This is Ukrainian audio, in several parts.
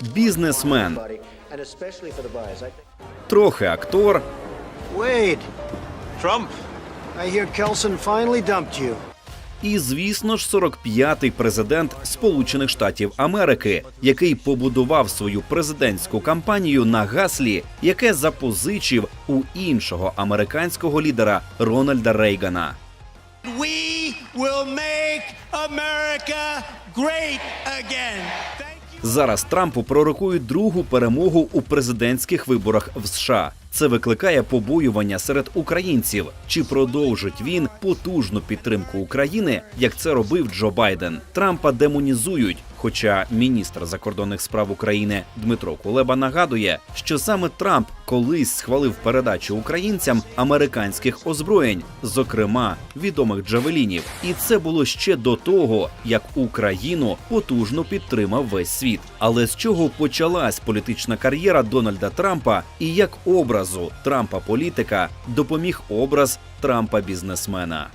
бізнесмен, трохи актор, Wade, Trump. I hear Kelson finally dumped you. і, звісно ж, 45-й президент Сполучених Штатів Америки, який побудував свою президентську кампанію на гаслі, яке запозичив у іншого американського лідера Рональда Рейгана. We will make America great again. Зараз Трампу пророкують другу перемогу у президентських виборах в США. Це викликає побоювання серед українців. Чи продовжить він потужну підтримку України, як це робив Джо Байден? Трампа демонізують. Хоча міністр закордонних справ України Дмитро Кулеба нагадує, що саме Трамп колись схвалив передачу українцям американських озброєнь, зокрема відомих джавелінів, і це було ще до того, як Україну потужно підтримав весь світ. Але з чого почалась політична кар'єра Дональда Трампа, і як образу Трампа політика допоміг образ Трампа бізнесмена?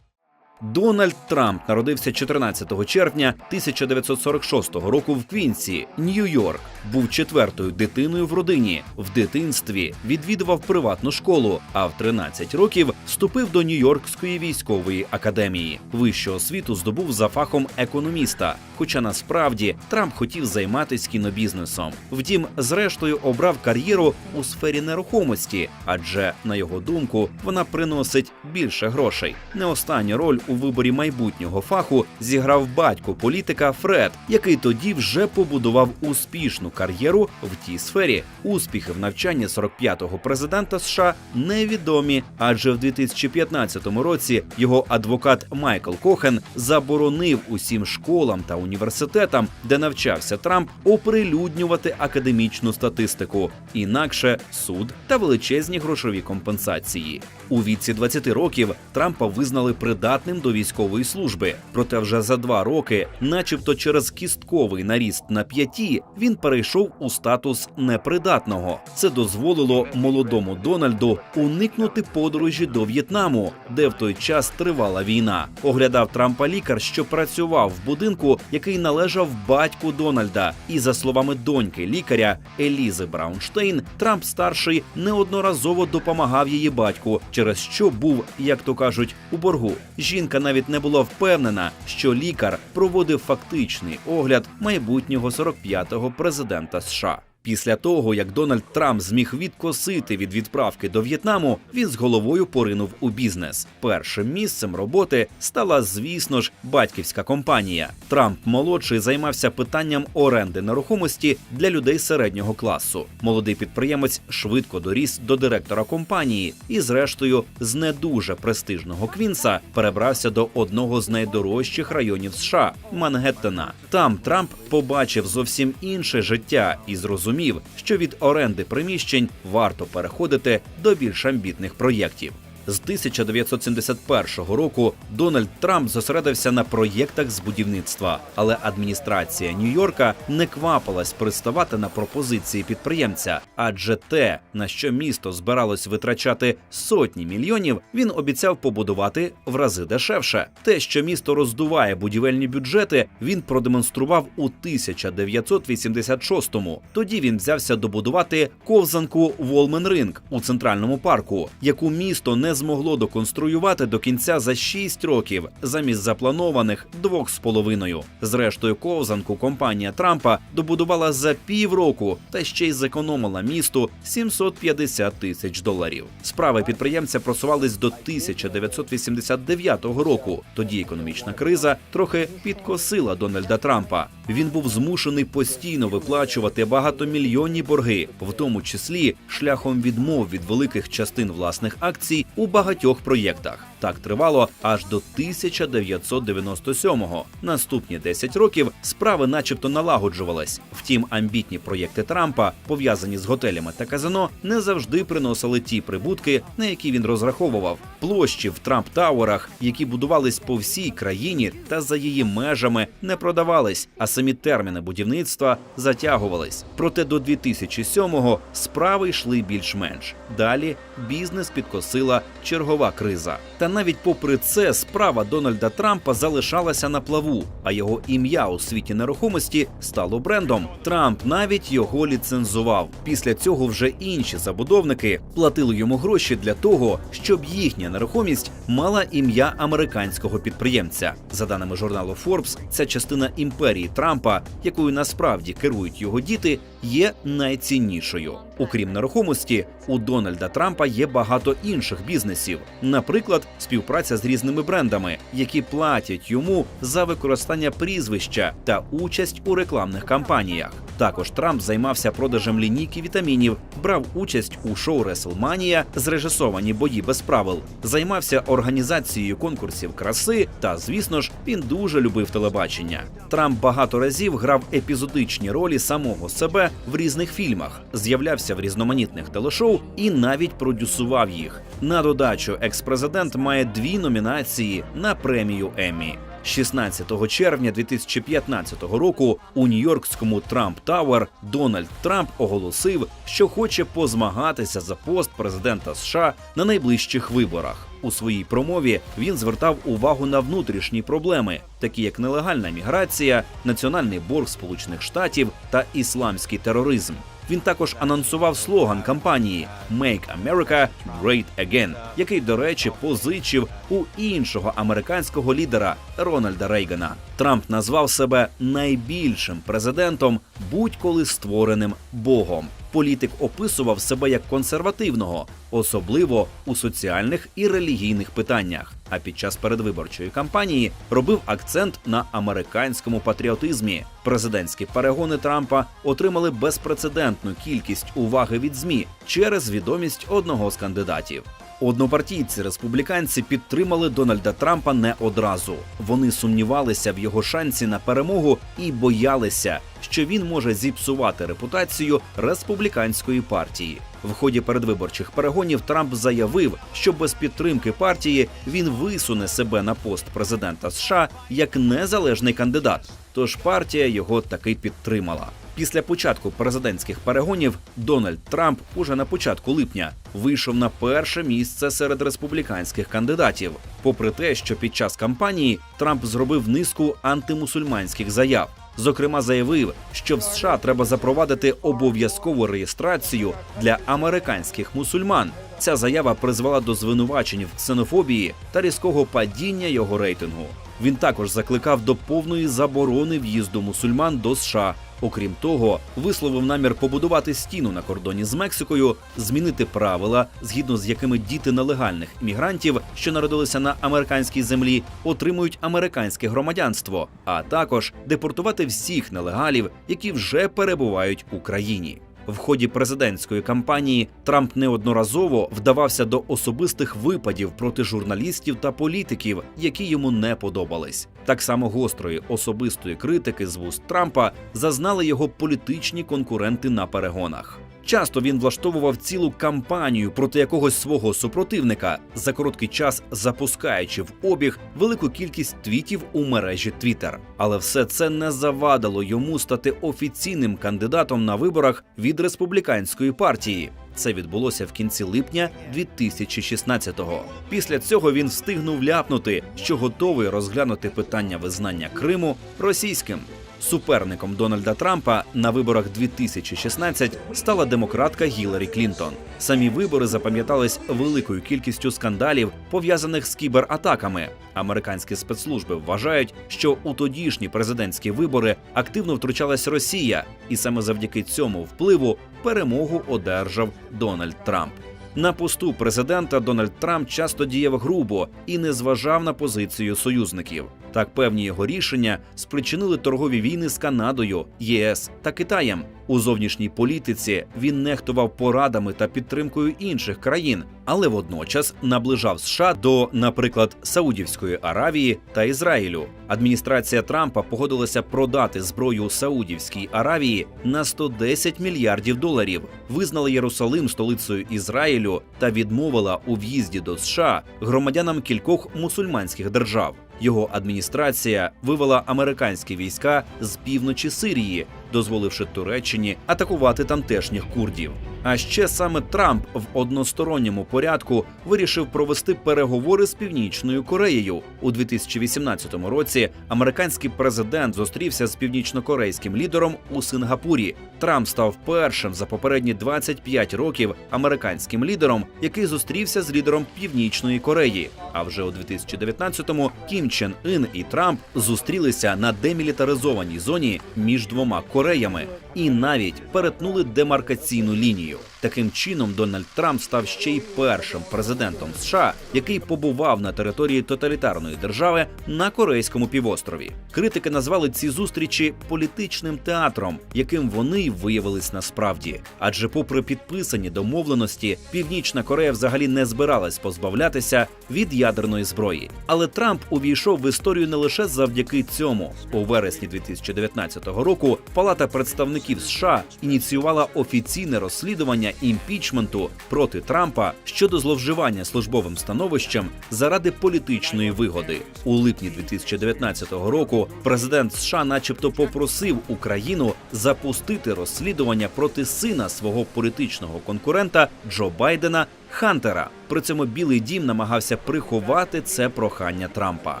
Дональд Трамп народився 14 червня 1946 року в Квінсі, Нью-Йорк. Був четвертою дитиною в родині. В дитинстві відвідував приватну школу, а в 13 років вступив до Нью-Йоркської військової академії. Вищу освіту здобув за фахом економіста. Хоча насправді Трамп хотів займатися кінобізнесом. Втім, зрештою обрав кар'єру у сфері нерухомості, адже на його думку вона приносить більше грошей. Не останню роль у виборі майбутнього фаху зіграв батько політика Фред, який тоді вже побудував успішну кар'єру в тій сфері. Успіхи в навчанні 45-го президента США невідомі, адже в 2015 році його адвокат Майкл Кохен заборонив усім школам та університетам, де навчався Трамп, оприлюднювати академічну статистику, інакше суд та величезні грошові компенсації. У віці 20 років Трампа визнали придатним до військової служби. Проте вже за два роки, начебто через кістковий наріст на п'яті, він перейшов у статус непридатного. Це дозволило молодому Дональду уникнути подорожі до В'єтнаму, де в той час тривала війна. Оглядав Трампа лікар, що працював в будинку, який належав батьку Дональда. І за словами доньки лікаря Елізи Браунштейн, Трамп старший неодноразово допомагав її батьку, через що був, як то кажуть, у боргу. Жінка навіть не була впевнена, що лікар проводив фактичний огляд майбутнього 45-го президента США. Після того, як Дональд Трамп зміг відкосити від відправки до В'єтнаму, він з головою поринув у бізнес. Першим місцем роботи стала, звісно ж, батьківська компанія. Трамп молодший займався питанням оренди нерухомості для людей середнього класу. Молодий підприємець швидко доріс до директора компанії і, зрештою, з не дуже престижного Квінса перебрався до одного з найдорожчих районів США Мангеттена. Там Трамп побачив зовсім інше життя і зрозумів, що від оренди приміщень варто переходити до більш амбітних проєктів. З 1971 року Дональд Трамп зосередився на проєктах з будівництва, але адміністрація Нью-Йорка не квапилась приставати на пропозиції підприємця, адже те, на що місто збиралось витрачати сотні мільйонів, він обіцяв побудувати в рази дешевше. Те, що місто роздуває будівельні бюджети, він продемонстрував у 1986-му. Тоді він взявся добудувати ковзанку Волмен Ринг у центральному парку, яку місто не змогло доконструювати до кінця за 6 років замість запланованих двох з половиною. Зрештою, ковзанку компанія Трампа добудувала за півроку та ще й зекономила місту 750 тисяч доларів. Справи підприємця просувались до 1989 року. Тоді економічна криза трохи підкосила Дональда Трампа. Він був змушений постійно виплачувати багатомільйонні борги, в тому числі шляхом відмов від великих частин власних акцій у багатьох проєктах. Так тривало аж до 1997-го. Наступні 10 років справи, начебто, налагоджувались. Втім, амбітні проєкти Трампа, пов'язані з готелями та казино, не завжди приносили ті прибутки, на які він розраховував. Площі в Трамп Тауерах, які будувались по всій країні та за її межами, не продавались, а самі терміни будівництва затягувались. Проте до 2007-го справи йшли більш-менш. Далі бізнес підкосила чергова криза. Та Та навіть попри це справа Дональда Трампа залишалася на плаву, а його ім'я у світі нерухомості стало брендом. Трамп навіть його ліцензував. Після цього вже інші забудовники платили йому гроші для того, щоб їхня нерухомість мала ім'я американського підприємця. За даними журналу Forbes, ця частина імперії Трампа, якою насправді керують його діти, є найціннішою. Окрім нерухомості, у Дональда Трампа є багато інших бізнесів, наприклад, співпраця з різними брендами, які платять йому за використання прізвища та участь у рекламних кампаніях. Також Трамп займався продажем лінійки вітамінів, брав участь у шоу Реслманія, зрежисовані бої без правил, займався організацією конкурсів краси. Та, звісно ж, він дуже любив телебачення. Трамп багато разів грав епізодичні ролі самого себе в різних фільмах, з'являвся в різноманітних телешоу і навіть продюсував їх. На додачу, екс-президент має дві номінації на премію Еммі. 16 червня 2015 року у Нью-Йоркському Трамп Тауер Дональд Трамп оголосив, що хоче позмагатися за пост президента США на найближчих виборах. У своїй промові він звертав увагу на внутрішні проблеми, такі як нелегальна міграція, національний борг Сполучених Штатів та ісламський тероризм. Він також анонсував слоган кампанії «Make America Great Again», який, до речі, позичив у іншого американського лідера Рональда Рейгана. Трамп назвав себе найбільшим президентом, будь-коли створеним Богом. Політик описував себе як консервативного, особливо у соціальних і релігійних питаннях. А під час передвиборчої кампанії робив акцент на американському патріотизмі. Президентські перегони Трампа отримали безпрецедентну кількість уваги від змі через відомість одного з кандидатів. Однопартійці республіканці підтримали Дональда Трампа не одразу. Вони сумнівалися в його шансі на перемогу і боялися, що він може зіпсувати репутацію республіканської партії. В ході передвиборчих перегонів Трамп заявив, що без підтримки партії він висуне себе на пост президента США як незалежний кандидат. Тож партія його таки підтримала. Після початку президентських перегонів Дональд Трамп уже на початку липня вийшов на перше місце серед республіканських кандидатів, попри те, що під час кампанії Трамп зробив низку антимусульманських заяв. Зокрема, заявив, що в США треба запровадити обов'язкову реєстрацію для американських мусульман. Ця заява призвела до звинувачень в ксенофобії та різкого падіння його рейтингу. Він також закликав до повної заборони в'їзду мусульман до США. Окрім того, висловив намір побудувати стіну на кордоні з Мексикою, змінити правила, згідно з якими діти нелегальних іммігрантів, що народилися на американській землі, отримують американське громадянство, а також депортувати всіх нелегалів, які вже перебувають у країні. В ході президентської кампанії Трамп неодноразово вдавався до особистих випадів проти журналістів та політиків, які йому не подобались. Так само гострої особистої критики з вуст Трампа зазнали його політичні конкуренти на перегонах. Часто він влаштовував цілу кампанію проти якогось свого супротивника, за короткий час запускаючи в обіг велику кількість твітів у мережі Twitter. Але все це не завадило йому стати офіційним кандидатом на виборах від республіканської партії. Це відбулося в кінці липня 2016-го. Після цього він встигнув ляпнути, що готовий розглянути питання визнання Криму російським. Суперником Дональда Трампа на виборах 2016 стала демократка Гіларі Клінтон. Самі вибори запам'ятались великою кількістю скандалів, пов'язаних з кібератаками. Американські спецслужби вважають, що у тодішні президентські вибори активно втручалась Росія, і саме завдяки цьому впливу перемогу одержав Дональд Трамп. На посту президента Дональд Трамп часто діяв грубо і не зважав на позицію союзників. Так певні його рішення спричинили торгові війни з Канадою, ЄС та Китаєм. У зовнішній політиці він нехтував порадами та підтримкою інших країн, але водночас наближав США до, наприклад, Саудівської Аравії та Ізраїлю. Адміністрація Трампа погодилася продати зброю Саудівській Аравії на 110 мільярдів доларів, визнала Єрусалим столицею Ізраїлю та відмовила у в'їзді до США громадянам кількох мусульманських держав. Його адміністрація вивела американські війська з півночі Сирії, дозволивши Туреччині атакувати тамтешніх курдів. А ще саме Трамп в односторонньому порядку вирішив провести переговори з Північною Кореєю у 2018 році. Американський президент зустрівся з північнокорейським лідером у Сингапурі. Трамп став першим за попередні 25 років американським лідером, який зустрівся з лідером Північної Кореї. А вже у 2019-му Кім Чен Ін і Трамп зустрілися на демілітаризованій зоні між двома Кореями і навіть перетнули демаркаційну лінію. Таким чином, Дональд Трамп став ще й першим президентом США, який побував на території тоталітарної держави на Корейському півострові. Критики назвали ці зустрічі політичним театром, яким вони й виявились насправді. Адже, попри підписані домовленості, Північна Корея взагалі не збиралась позбавлятися від ядерної зброї. Але Трамп увійшов в історію не лише завдяки цьому. У вересні 2019 року Палата представників США ініціювала офіційне розслідування імпічменту проти Трампа щодо зловживання службовим становищем заради політичної вигоди. У липні 2019 року президент США, начебто, попросив Україну запустити розслідування проти сина свого політичного конкурента Джо Байдена Хантера. При цьому Білий Дім намагався приховати це прохання Трампа.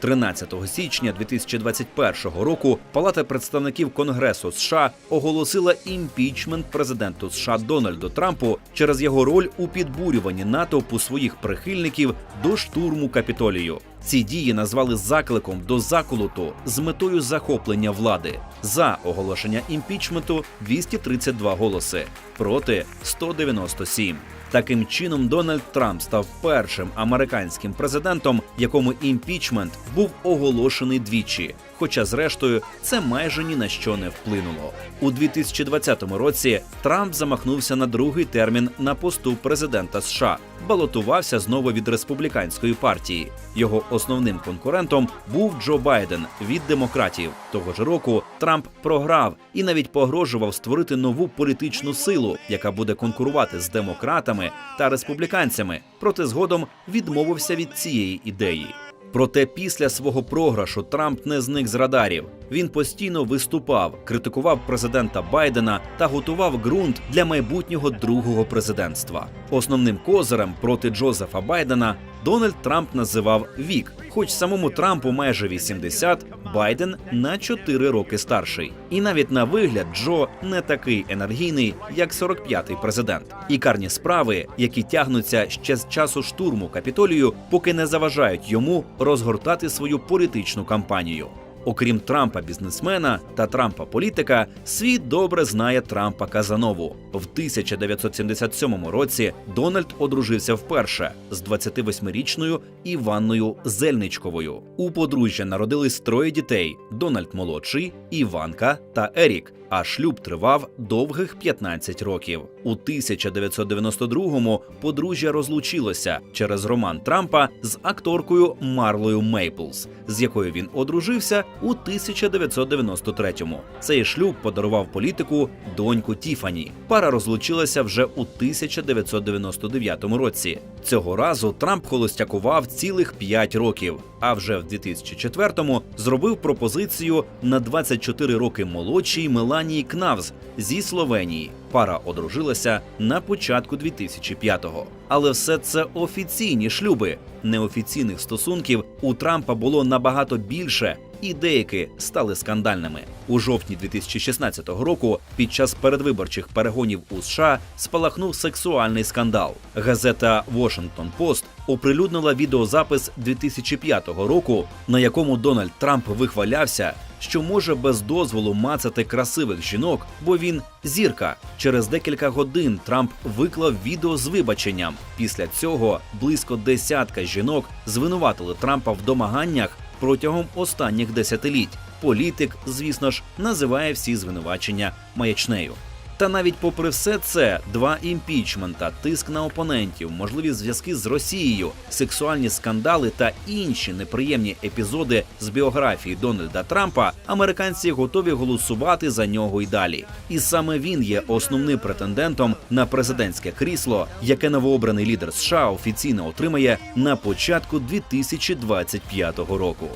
13 січня 2021 року Палата представників Конгресу США оголосила імпічмент президенту США Дональду Трампу через його роль у підбурюванні натовпу своїх прихильників до штурму Капітолію. Ці дії назвали закликом до заколоту з метою захоплення влади. За оголошення імпічменту 232 голоси, проти 197. Таким чином, Дональд Трамп став першим американським президентом, якому імпічмент був оголошений двічі. Хоча, зрештою, це майже ні на що не вплинуло. У 2020 році Трамп замахнувся на другий термін на посту президента США, балотувався знову від республіканської партії. Його основним конкурентом був Джо Байден від демократів. Того ж року Трамп програв і навіть погрожував створити нову політичну силу, яка буде конкурувати з демократами та республіканцями. Проте згодом відмовився від цієї ідеї. Проте після свого програшу Трамп не зник з радарів. Він постійно виступав, критикував президента Байдена та готував ґрунт для майбутнього другого президентства. Основним козирем проти Джозефа Байдена Дональд Трамп називав вік. Хоч самому Трампу майже 80, Байден на 4 роки старший. І навіть на вигляд Джо не такий енергійний, як 45-й президент. І карні справи, які тягнуться ще з часу штурму Капітолію, поки не заважають йому розгортати свою політичну кампанію. Окрім Трампа бізнесмена та Трампа політика, світ добре знає Трампа Казанову. В 1977 році Дональд одружився вперше з 28-річною Іванною Зельничковою. У подружжя народились троє дітей: Дональд молодший, Іванка та Ерік. А шлюб тривав довгих 15 років. У 1992-му подружжя розлучилося через роман Трампа з акторкою Марлою Мейплс, з якою він одружився у 1993-му. Цей шлюб подарував політику доньку Тіфані. Пара розлучилася вже у 1999 році. Цього разу Трамп холостякував цілих 5 років. А вже в 2004-му зробив пропозицію на 24 роки молодшій Меланії Кнавз зі Словенії. Пара одружилася на початку 2005-го. Але все це офіційні шлюби. Неофіційних стосунків у Трампа було набагато більше, і деякі стали скандальними. У жовтні 2016 року під час передвиборчих перегонів у США спалахнув сексуальний скандал. Газета Washington Post оприлюднила відеозапис 2005 року, на якому Дональд Трамп вихвалявся, що може без дозволу мацати красивих жінок, бо він зірка. Через декілька годин Трамп виклав відео з вибаченням. Після цього близько десятка жінок звинуватили Трампа в домаганнях протягом останніх десятиліть. Політик, звісно ж, називає всі звинувачення маячнею. Та навіть попри все це, два імпічмента, тиск на опонентів, можливі зв'язки з Росією, сексуальні скандали та інші неприємні епізоди з біографії Дональда Трампа, американці готові голосувати за нього й далі. І саме він є основним претендентом на президентське крісло, яке новообраний лідер США офіційно отримає на початку 2025 року.